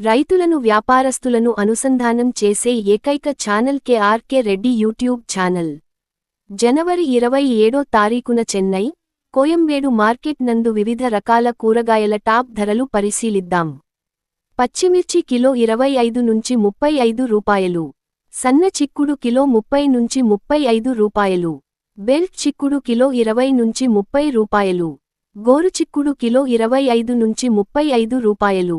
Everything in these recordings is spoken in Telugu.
రైతులను వ్యాపారస్తులను అనుసంధానం చేసే ఏకైక channel KRK Reddy YouTube channel. జనవరి ఇరవై ఏడో తారీఖున చెన్నై కోయంబేడు మార్కెట్ నందు వివిధ రకాల కూరగాయల టాప్ ధరలు పరిశీలిద్దాం. పచ్చిమిర్చి కిలో ఇరవై ఐదు నుంచి ముప్పై ఐదు రూపాయలు. సన్న చిక్కుడు కిలో ముప్పై నుంచి ముప్పై ఐదు రూపాయలు. బెల్ట్ చిక్కుడు కిలో ఇరవై నుంచి ముప్పై రూపాయలు. గోరు చిక్కుడు కిలో ఇరవై ఐదు నుంచి ముప్పై ఐదు రూపాయలు.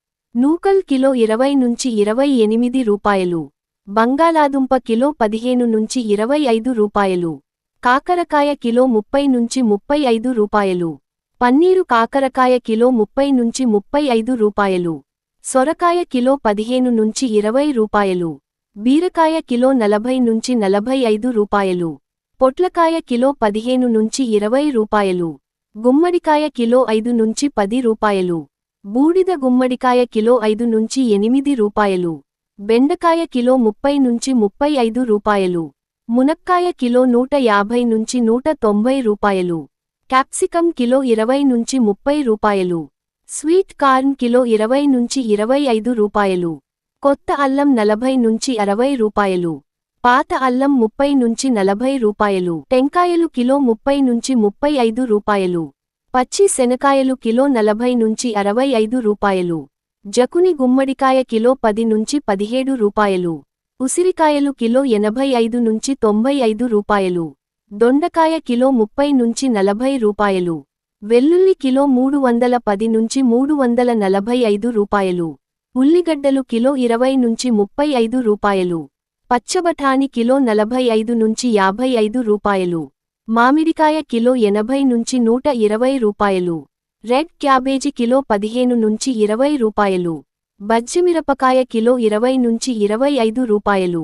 నూకల్ కిలో ఇరవై నుంచి ఇరవై ఎనిమిది రూపాయలు. బంగాళాదుంప కిలో పదిహేను నుంచి ఇరవై ఐదు రూపాయలు. కాకరకాయ కిలో ముప్పై నుంచి ముప్పై ఐదు రూపాయలు. పన్నీరు కాకరకాయ కిలో ముప్పై నుంచి ముప్పై ఐదు రూపాయలు. సొరకాయ కిలో పదిహేను నుంచి ఇరవై రూపాయలు. బీరకాయ కిలో నలభై నుంచి నలభై ఐదు రూపాయలు. పొట్లకాయ కిలో పదిహేను నుంచి ఇరవై రూపాయలు. గుమ్మడికాయ కిలో ఐదు నుంచి పది రూపాయలు. బూడిద గుమ్మడికాయ కిలో ఐదు నుంచి ఎనిమిది రూపాయలు. బెండకాయ కిలో ముప్పై నుంచి ముప్పై ఐదు రూపాయలు. మునక్కాయ కిలో నూట యాభై నుంచి నూట తొంభై రూపాయలు. క్యాప్సికం కిలో ఇరవై నుంచి ముప్పై రూపాయలు. స్వీట్ కార్న్ కిలో ఇరవై నుంచి ఇరవై ఐదు రూపాయలు. కొత్త అల్లం నలభై నుంచి అరవై రూపాయలు. పాత అల్లం ముప్పై నుంచి నలభై రూపాయలు. టెంకాయలు కిలో ముప్పై నుంచి ముప్పై ఐదు రూపాయలు. పచ్చి శనకాయలు కిలో నలభై నుంచి అరవై ఐదు రూపాయలు. జకుని గుమ్మడికాయ కిలో పది నుంచి పదిహేడు రూపాయలు. ఉసిరికాయలు కిలో ఎనభై ఐదు నుంచి తొంభై ఐదు రూపాయలు. దొండకాయ కిలో ముప్పై నుంచి నలభై రూపాయలు. వెల్లుల్లి కిలో మూడు వందల పది నుంచి మూడు వందల నలభై ఐదు రూపాయలు. ఉల్లిగడ్డలు కిలో ఇరవై నుంచి ముప్పై ఐదు రూపాయలు. పచ్చబఠాని కిలో నలభై ఐదు నుంచి యాభై ఐదు రూపాయలు. మామిడికాయ కిలో ఎనభై నుంచి నూట ఇరవై రూపాయలు. రెడ్ క్యాబేజీ కిలో పదిహేను నుంచి ఇరవై రూపాయలు. బజ్జిమిరపకాయ కిలో ఇరవై నుంచి ఇరవై ఐదు రూపాయలు.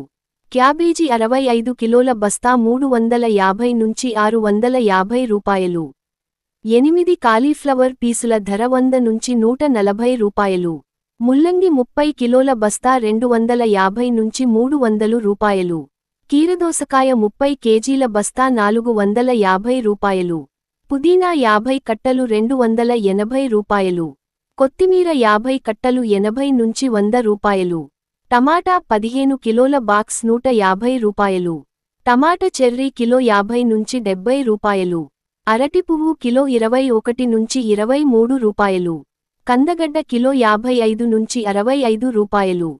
క్యాబేజీ అరవై ఐదు కిలోల బస్తా మూడు వందల యాభై నుంచి ఆరు వందల యాభై రూపాయలు. ఎనిమిది కాలీఫ్లవర్ పీసుల ధర వంద నుంచి నూట నలభై రూపాయలు. ముల్లంగి ముప్పై కిలోల బస్తా రెండు వందల యాభై నుంచి మూడు వందలు రూపాయలు. కీరదోసకాయ ముప్పై కేజీల బస్తా నాలుగు వందల యాభై రూపాయలు. పుదీనా యాభై కట్టలు రెండు వందల ఎనభై రూపాయలు. కొత్తిమీర యాభై కట్టలు ఎనభై నుంచి వంద రూపాయలు. టమాటా పదిహేను కిలోల బాక్స్ నూట యాభై రూపాయలు. టమాట చెర్రీ కిలో యాభై నుంచి డెబ్బై రూపాయలు. అరటి పువ్వు కిలో ఇరవై ఒకటి నుంచి ఇరవై మూడు రూపాయలు. కందగడ్డ కిలో యాభై ఐదు నుంచి అరవై ఐదు రూపాయలు.